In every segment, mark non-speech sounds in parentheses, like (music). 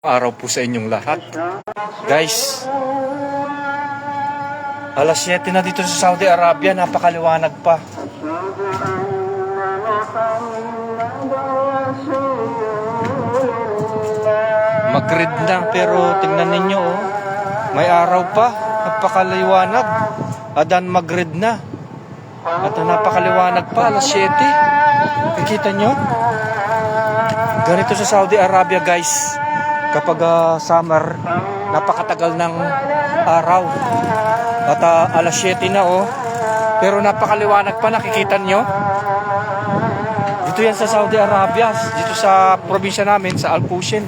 araw po sa inyong lahat. Guys, alas 7 na dito sa Saudi Arabia, napakaliwanag pa. Mag-red na pero tingnan ninyo oh. May araw pa, napakaliwanag. Adan mag-red na. At napakaliwanag pa, alas 7. Nakikita nyo? Ganito sa Saudi Arabia guys. Kapag ah, summer, napakatagal ng araw. At ah, alas 7 na oh. Pero napakaliwanag pa, nakikita nyo? Dito yan sa Saudi Arabia, dito sa probinsya namin, sa Al-Qusain.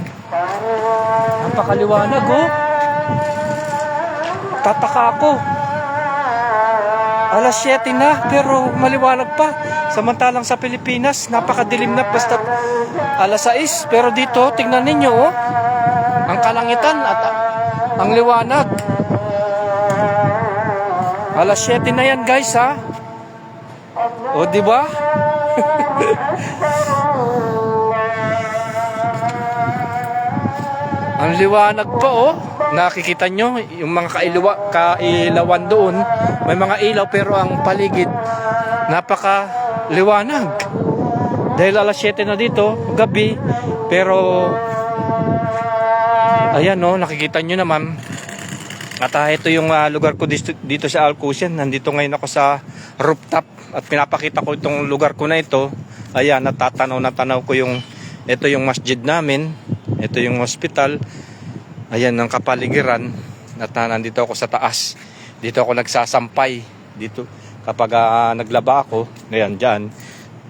Napakaliwanag oh. Tataka ako. Alas 7 na, pero maliwanag pa. Samantalang sa Pilipinas, napakadilim na basta alas 6. Pero dito, tingnan ninyo, oh. Ang kalangitan at ah, ang liwanag. Alas 7 na yan, guys, ha? O, di ba? (laughs) Ang liwanag pa oh. Nakikita nyo yung mga kailawa, kailawan doon. May mga ilaw pero ang paligid napaka liwanag. Dahil alas 7 na dito, gabi. Pero ayan oh, nakikita nyo naman. At ah, ito yung ah, lugar ko dito, dito sa Alcusian. Nandito ngayon ako sa rooftop at pinapakita ko itong lugar ko na ito. Ayan, natatanaw na tanaw ko yung ito yung masjid namin. Ito yung hospital. Ayan ang kapaligiran. At ah, nandito ako sa taas. Dito ako nagsasampay. Dito kapag ah, naglaba ako, ayan diyan.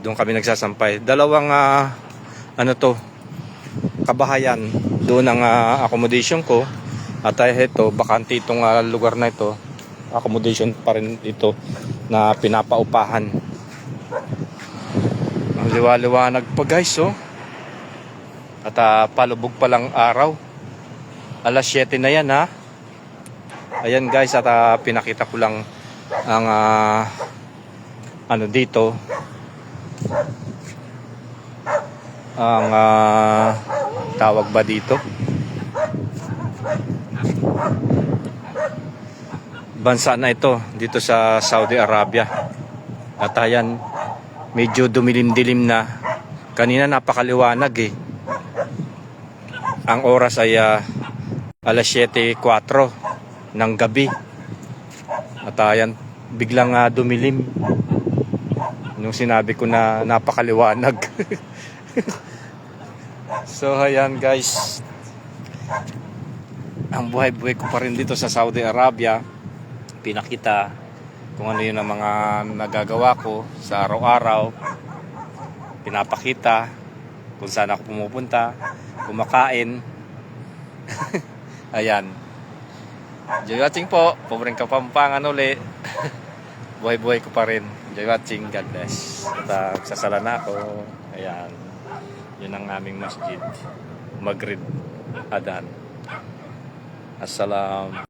Doon kami nagsasampay. Dalawang ah, ano to kabahayan. Doon ang ah, accommodation ko. At uh, ito, bakante itong ah, lugar na ito. Accommodation pa rin ito na pinapaupahan. Ang liwa-liwanag pa guys, oh. At ah, palubog pa lang araw. Alas 7 na yan, ha. Ayan guys, at ah, pinakita ko lang ang ah, ano dito. Ang ah, tawag ba dito? bansa na ito dito sa Saudi Arabia. At ayan, medyo dumilim-dilim na. Kanina napakaliwanag eh. Ang oras ay ah, alas 7.04 ng gabi. At ayan, biglang ah, dumilim. Nung sinabi ko na napakaliwanag. (laughs) so ayan guys. Ang buhay-buhay ko pa rin dito sa Saudi Arabia pinakita kung ano yun ang mga nagagawa ko sa araw-araw. Pinapakita kung saan ako pumupunta, kumakain. (laughs) Ayan. Enjoy watching po. Pobreng kapampangan uli. (laughs) Buhay-buhay ko pa rin. Enjoy watching. God bless. At uh, sasala na ako. Ayan. Yun ang aming masjid. Maghrib. Adan. Assalam.